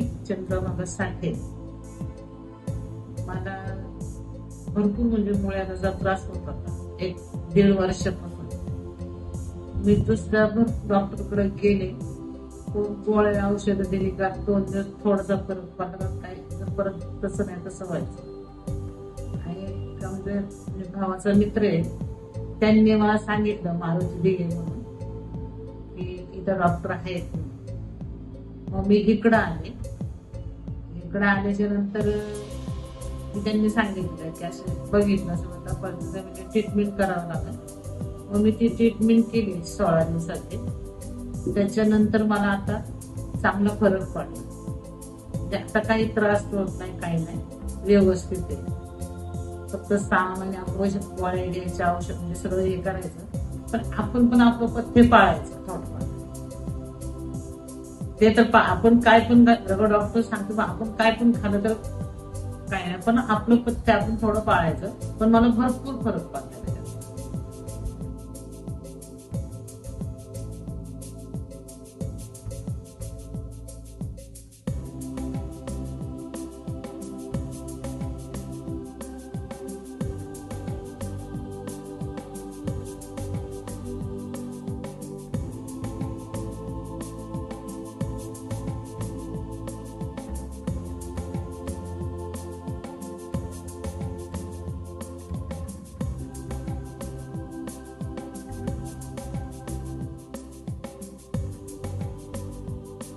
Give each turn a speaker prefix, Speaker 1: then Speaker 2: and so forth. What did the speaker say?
Speaker 1: तुला मग साठे. मला भरपूर म्हणजे मुळ्याचा त्रास होत होता एक दीड वर्षापासून. मी दुसऱ्या डॉक्टरकडे गेले. खूप गोळ्या दिली का दोन दिवस थोडासा फरक पडला काही परत तसं नाही तसं व्हायचं. आणि म्हणजे भावाचा मित्र आहे. त्यांनी मला सांगितलं मारुती दिघे म्हणून की इथं डॉक्टर आहेत. मग मी इकडं आले. इकडं आल्याच्यानंतर त्यांनी सांगितलं की असं बघितलं असं म्हणता पण म्हणजे ट्रीटमेंट करावं लागेल. मग मी ती ट्रीटमेंट केली सोळा दिवसाची त्याच्यानंतर मला आता चांगला फरक पडला. आता काही त्रास होत नाही काही नाही. व्यवस्थित आहे. फक्त सहा महिने औषध गोळ्या घ्यायच्या औषध म्हणजे सगळं हे करायचं. पण आपण पण आपलं पथ्य पाळायचं थोडं. ते तर आपण काय पण डॉक्टर सांगतो आपण काय पण खाल्लं तर काय नाही पण आपलं पथ्य आपण थोडं पाळायचं. पण मला भरपूर फरक पडला